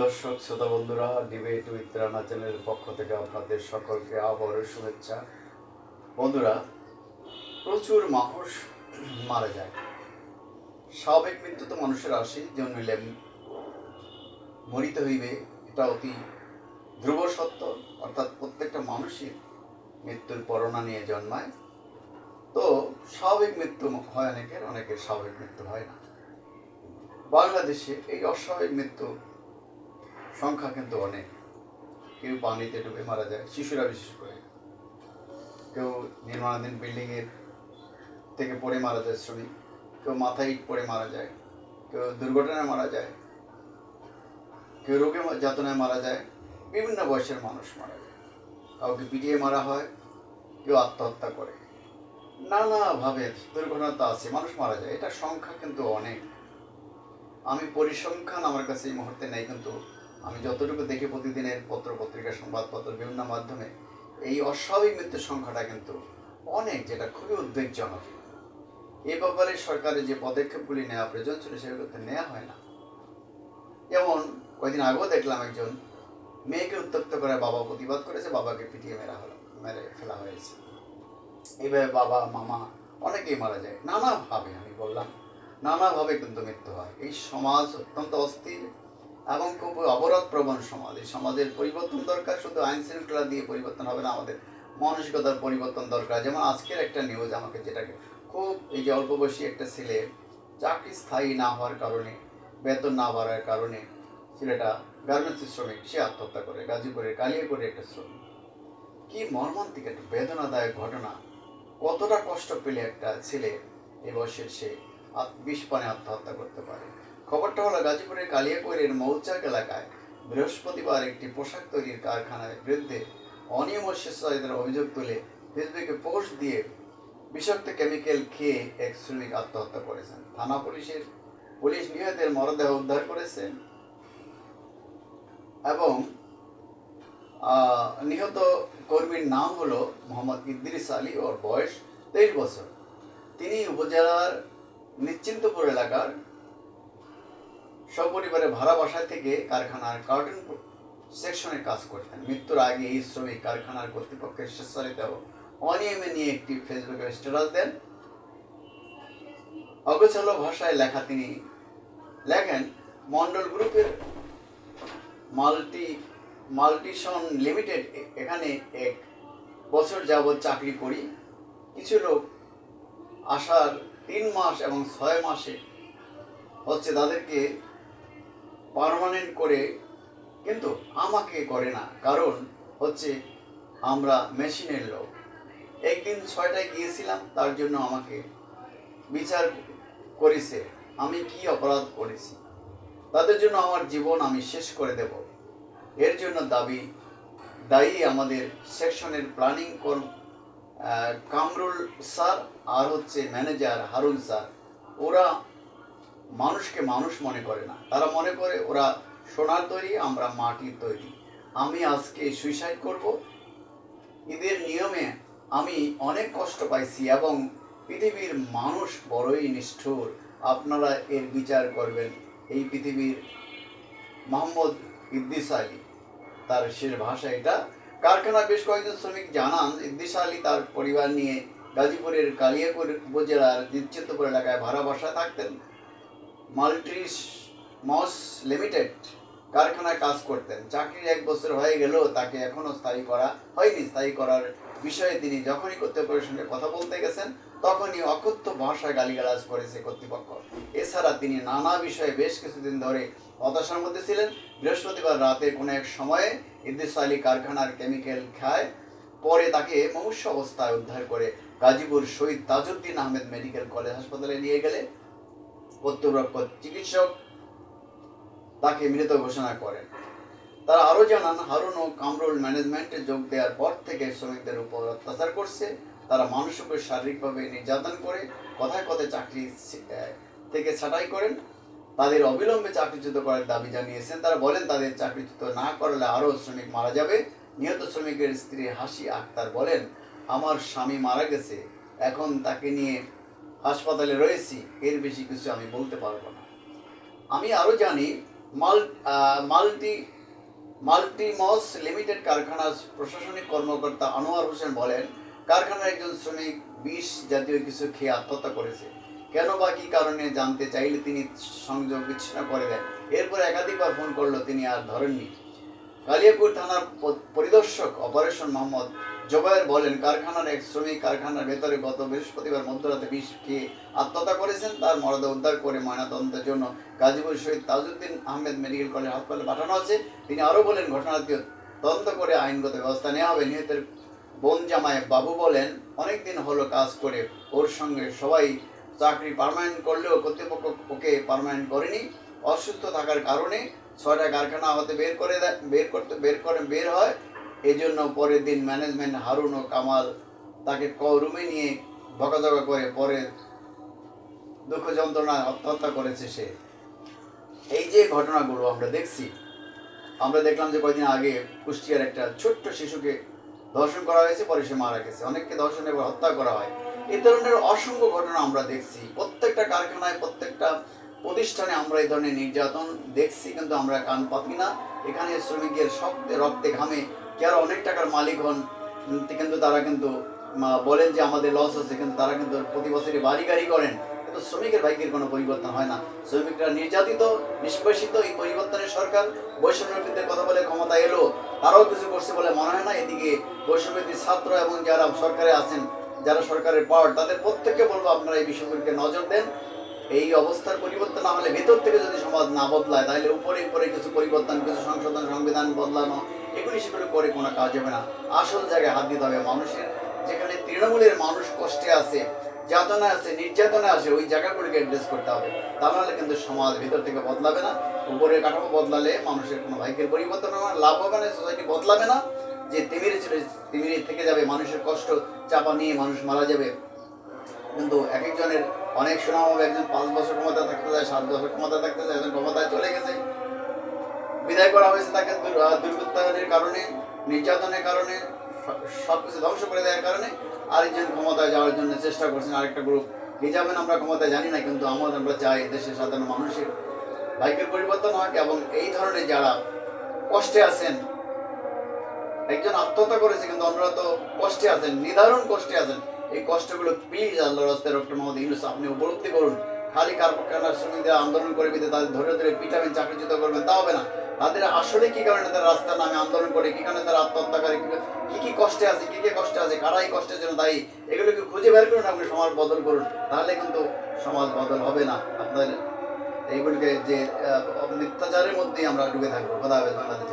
দর্শক, শ্রোতা বন্ধুরা ডিবেট উইথ রানা চ্যানেলের পক্ষ থেকে আপনাদের সকলকে আবারও শুভেচ্ছা। বন্ধুরা, প্রচুর মানুষ মারা যায়। স্বাভাবিক মৃত্যু তো মানুষের আসে জন্মিলে মরিতে হইবে, এটা অতি ধ্রুব সত্য। অর্থাৎ প্রত্যেকটা মানুষই মৃত্যুর পরনা নিয়ে জন্মায়। তো স্বাভাবিক মৃত্যু হয় অনেকের অনেকের স্বাভাবিক মৃত্যু হয় না। বাংলাদেশে এই অস্বাভাবিক মৃত্যু সংখ্যা কিন্তু অনেক। কেউ পানিতে ডুবে মারা যায়, শিশুরা বিশেষ করে। কেউ নির্মাণাধীন বিল্ডিংয়ের থেকে পড়ে মারা যায় শ্রমিক, কেউ মাথায় ইট পড়ে মারা যায়, কেউ দুর্ঘটনায় মারা যায়, কেউ রোগে যাতনায় মারা যায়, বিভিন্ন বয়সের মানুষ মারা যায়। কাউকে পিটিয়ে মারা হয়, কেউ আত্মহত্যা করে। নানাভাবে দুর্ঘটনা তো আছে, মানুষ মারা যায় এটা সংখ্যা কিন্তু অনেক। আমি পরিসংখ্যান আমার কাছে এই মুহূর্তে নেই, কিন্তু আমি যতটুকু দেখি প্রতিদিনের পত্র পত্রিকা সংবাদপত্র, বিভিন্ন মাধ্যমে, এই অস্বাভাবিক মৃত্যুর সংখ্যাটা কিন্তু অনেক, যেটা খুবই উদ্বেগজনক। এ ব্যাপারে সরকারের যে পদক্ষেপগুলি নেওয়া প্রয়োজন ছিল, সেগুলো তো নেওয়া হয় না। যেমন, কয়েকদিন আগেও দেখলাম একজন মেয়েকে উত্তক্ত করে বাবা প্রতিবাদ করেছে, বাবাকে পিটিয়ে মেরা হলো, মেরে ফেলা হয়েছে। এইভাবে বাবা, মামা অনেকেই মারা যায়। নানাভাবে আমি বললাম, নানাভাবে কিন্তু মৃত্যু হয়। এই সমাজ অত্যন্ত অস্থির। এবং খুব অবরোধ প্রবণ সমাজ। এই সমাজের পরিবর্তন দরকার, শুধু আইন শৃঙ্খলা দিয়ে পরিবর্তন হবে না, আমাদের মানসিকতার পরিবর্তন দরকার। যেমন আজকের একটা নিউজ আমাকে যেটাকে খুব এই যে অল্প বয়সী একটা ছেলে চাকরি স্থায়ী না হওয়ার কারণে, বেতন না বাড়ার কারণে ছেলেটা গার্মেন্টস শ্রমিক, সে আত্মহত্যা করে, গাজীপুরের কালিয়াপুরের একটা শ্রমিক। কি মর্মান্তিক একটা বেদনাদায়ক ঘটনা। কতটা কষ্ট পেলে একটা ছেলে এ বয়সের সে বিষ পানে আত্মহত্যা করতে পারে। খবরটা হলো গাজীপুরের কালিয়াকৈরের মৌচাক এলাকায় বৃহস্পতিবার একটি পোশাক তৈরির কারখানার বিরুদ্ধে অনিয়ম ও স্বেচ্ছাচারিতার অভিযোগ তুলে ফেসবুকে পোস্ট দিয়ে বিষাক্ত কেমিক্যাল খেয়ে এক শ্রমিক আত্মহত্যা করেছেন। থানা পুলিশের পুলিশ নিহতের মরদেহ উদ্ধার করেছে এবং নিহত কর্মীর নাম হলো মোহাম্মদ ইদ্রিস আলী, ওর বয়স তেইশ বছর। তিনি উপজেলার নিশ্চিন্তপুর এলাকার সপরিবারে ভাড়া বাসায় থেকে কারখানার কার্টুন সেকশনে কাজ করতেন। মৃত্যুর আগে এই শ্রমিক কারখানার কর্তৃপক্ষের স্বেচ্ছাচারিত অনিয়মে নিয়ে একটি ফেসবুকে স্ট্যাটাস দেন। অগোছালো ভাষায় লেখা তিনি লেখেন, মন্ডল গ্রুপের মাল্টি, মাল্টিশন লিমিটেড এখানে এক বছর যাবৎ চাকরি করি। কিছু লোক আসার তিন মাস এবং ছয় মাসে হচ্ছে তাদেরকে পার্মানেন্ট করে কিন্তু আমাকে করে না। কারণ হচ্ছে আমরা মেশিনের লোক। একদিন ছয়টায় গিয়েছিলাম তার জন্য আমাকে বিচার করেছে আমি কি অপরাধ করেছি। তাদের জন্য আমার জীবন আমি শেষ করে দেব। এর জন্য দাবি দায়ী আমাদের সেকশনের প্ল্যানিং আহ, কামরুল স্যার আর হচ্ছে ম্যানেজার হারুন স্যার। ওরা মানুষকে মানুষ মনে করে না। তারা মনে করে ওরা সোনার তৈরি, আমরা মাটির তৈরি। আমি আজকে সুইসাইড করব। ঈদের নিয়মে আমি অনেক কষ্ট পাইছি এবং পৃথিবীর মানুষ বড়ই নিষ্ঠুর। আপনারা এর বিচার করবেন এই পৃথিবীর মোহাম্মদ ইদ্দিস আলী। তার শেষ ভাষা এটা। কারখানার বেশ কয়েকজন শ্রমিক জানান ইদ্দিস আলী তার পরিবার নিয়ে গাজীপুরের কালিয়াপুর উপজেলার নিশ্চিন্তপুর এলাকায় ভাড়া বাসায় থাকতেন। মাল্টিস মস লিমিটেড কারখানায় কাজ করতেন। চাকরির এক বছর হয়ে গেলেও তাকে এখনও স্থায়ী করা হয়নি। স্থায়ী করার বিষয়ে তিনি যখনই কর্তৃপক্ষের কথা বলতে গেছেন, তখনই অকথ্য ভাষায় গালিগালাজ করেছে কর্তৃপক্ষ। এছাড়া তিনি নানা বিষয়ে বেশ কিছুদিন ধরে হতাশার মধ্যে ছিলেন। বৃহস্পতিবার রাতে কোনো এক সময়ে ইদ্দিস আলী কারখানার কেমিক্যাল খায়, পরে তাকে মনুষ্য অবস্থায় উদ্ধার করে গাজীপুর শহীদ তাজউদ্দিন আহমেদ মেডিকেল কলেজ হাসপাতালে নিয়ে গেলে। কর্তৃপক্ষ চিকিৎসক তাকে মৃত ঘোষণা করেন। তারা আরও জানান, হারুন ও কামরুল ম্যানেজমেন্টে যোগ দেওয়ার পর থেকে শ্রমিকদের উপর অত্যাচার করছে। তারা উপর শারীরিকভাবে নির্যাতন করে কথায় কথায় চাকরি থেকে ছাঁটাই করেন। তাদের অবিলম্বে চাকরিচ্যুত করার দাবি জানিয়েছেন। তারা বলেন, তাদের চাকরিচ্যুত না করলে আরও শ্রমিক মারা যাবে। নিহত শ্রমিকের স্ত্রী হাসি আক্তার বলেন, আমার স্বামী মারা গেছে। এখন তাকে নিয়ে হাসপাতালে রয়েছি, এর বেশি কিছু আমি বলতে পারব না। আমি আরও জানি, মাল মাল্টি মাল্টিমস লিমিটেড কারখানার প্রশাসনিক কর্মকর্তা আনোয়ার হোসেন বলেন, কারখানার একজন শ্রমিক বিষ জাতীয় কিছু খেয়ে আত্মহত্যা করেছে। কেন বা কি কারণে জানতে চাইলে তিনি সংযোগ বিচ্ছিন্ন করে দেন। এরপর একাধিকবার ফোন করল, তিনি আর ধরেননি। কালিয়াপুর থানার পরিদর্শক অপারেশন মোহাম্মদ জোবায়ের বলেন, কারখানার এক শ্রমিক কারখানার ভেতরে গত বৃহস্পতিবার মধ্যরাতে বিষ খেয়ে আত্মহত্যা করেছেন। তার মরদেহ উদ্ধার করে ময়নাতদন্তের জন্য গাজীপুর শহীদ তাজউদ্দিন আহমেদ মেডিকেল কলেজ হাসপাতালে পাঠানো হয়েছে। তিনি আরও বলেন, ঘটনাটি তদন্ত করে আইনগত ব্যবস্থা নেওয়া হবে। নিহতের বোন জামাই বাবু বলেন, অনেকদিন হলো কাজ করে, ওর সঙ্গে সবাই চাকরি পারমানেন্ট করলেও কর্তৃপক্ষ ওকে পার্মানেন্ট করেনি। অসুস্থ থাকার কারণে ছয়টা কারখানা হতে বের করে বের করতে, বের করে, বের হয়। এই জন্য পরের দিন ম্যানেজমেন্ট হারুন ও কামাল তাকে রুমে নিয়ে বকাঝকা করে পরে দুঃখ যন্ত্রণা আত্মহত্যা করেছে সে। এই যে ঘটনাগুলো আমরা দেখছি, আমরা দেখলাম যে কয়েকদিন আগে কুষ্টিয়ার একটা ছোট্ট শিশুকে ধর্ষণ করা হয়েছে, পরে সে মারা গেছে। অনেককে ধর্ষণ এবং হত্যা করা হয়। এই ধরনের অসংখ্য ঘটনা আমরা দেখছি। প্রত্যেকটা কারখানায়, প্রত্যেকটা প্রতিষ্ঠানে আমরা এই ধরনের নির্যাতন দেখছি, কিন্তু আমরা কান পাতি না। এখানে শ্রমিকের শক্তে রক্তে ঘামে যারা অনেক টাকার মালিক হন, কিন্তু তারা কিন্তু বলেন যে আমাদের লস হচ্ছে কিন্তু তারা কিন্তু প্রতি বছরই বাড়ি গাড়ি করেন। কিন্তু শ্রমিকের ভাগ্যের কোনো পরিবর্তন হয় না। শ্রমিকরা নির্যাতিত, নিষ্পেষিত এই পরিবর্তনের সরকার। বৈষম্যবিদ্যের কথা বলে ক্ষমতা এলো, তারাও কিছু করছে বলে মনে হয় না। এদিকে বৈষম্যবিদ্যুৎ ছাত্র এবং যারা সরকারে আছেন, যারা সরকারের পাওয়ার তাদের প্রত্যেককে বলব আপনারা এই বিষয়গুলিকে নজর দেন। এই অবস্থার পরিবর্তন না হলে ভেতর থেকে যদি সমাজ না বদলায়, তাহলে উপরে উপরে কিছু পরিবর্তন, কিছু সংশোধন, সংবিধান বদলানো, এগুলি সেগুলো করে কোনো কাজ হবে না। আসল জায়গায় হাত দিতে হবে মানুষের। যেখানে তৃণমূলের মানুষ কষ্টে আছে যাতনা আছে, নির্যাতনে আছে, ওই জায়গাগুলিকে অ্যাড্রেস করতে হবে। তা নাহলে কিন্তু সমাজ ভিতর থেকে বদলাবে না। উপরের কাঠামো বদলালে মানুষের কোনো ভাগ্যের পরিবর্তন হবে না, লাভ হবে না সোসাইটি বদলাবে না। যে তিমিরে ছিল, তিমিরে থেকে যাবে, মানুষের কষ্ট, চাপা নিয়ে মানুষ মারা যাবে। কিন্তু এক একজনের অনেক সুনাম হবে একজন পাঁচ বছর ক্ষমতা থাকতে যায় সাত বছর ক্ষমতা থাকতে যায় একজন ক্ষমতায় চলে গেছে। বিদায় করা হয়েছে তাকে দুর- দুর্বৃত্তায়নের কারণে, নির্যাতনের কারণে সব কিছু ধ্বংস করে দেওয়ার কারণে আরেকজন ক্ষমতায় যাওয়ার জন্য চেষ্টা করছেন আরেকটা গ্রুপ কে যাবেন আমরা ক্ষমতায় জানি না, কিন্তু আমাদের আমরা চাই দেশের সাধারণ মানুষের ভাগ্যের পরিবর্তন হয় এবং এই ধরনের যারা কষ্টে আছেন, একজন আত্মহত্যা করেছে কিন্তু অন্যরা তো কষ্টে আছেন, নিদারুণ কষ্টে আছেন। এই কষ্টগুলো প্লিজ আল্লাহ রাস্তায় ডক্টর মোহাম্মদ ইউনুস আপনি উপলব্ধি করুন। খালি কারখানার শ্রমিকদের আন্দোলন করে বিদে তাদের ধরে ধরে পিটাবেন, চাকরিচ্যুত করবেন, তা হবে না। তাদের আসলে কি কারণে তারা রাস্তার নামে আন্দোলন করে, কি কারণে তারা আত্মহত্যা করে কি- কি কষ্টে আছে, কি কি কষ্টে আছে কারাই কষ্টের জন্য দায়ী, এগুলোকে খুঁজে বের করুন, আপনি সমাজ বদল করুন। তাহলে কিন্তু সমাজ বদল হবে না। আপনাদের এইগুলিকে যে মিথ্যাচারের মধ্যেই আমরা ডুবে থাকব। কথা হবে বাংলাদেশে।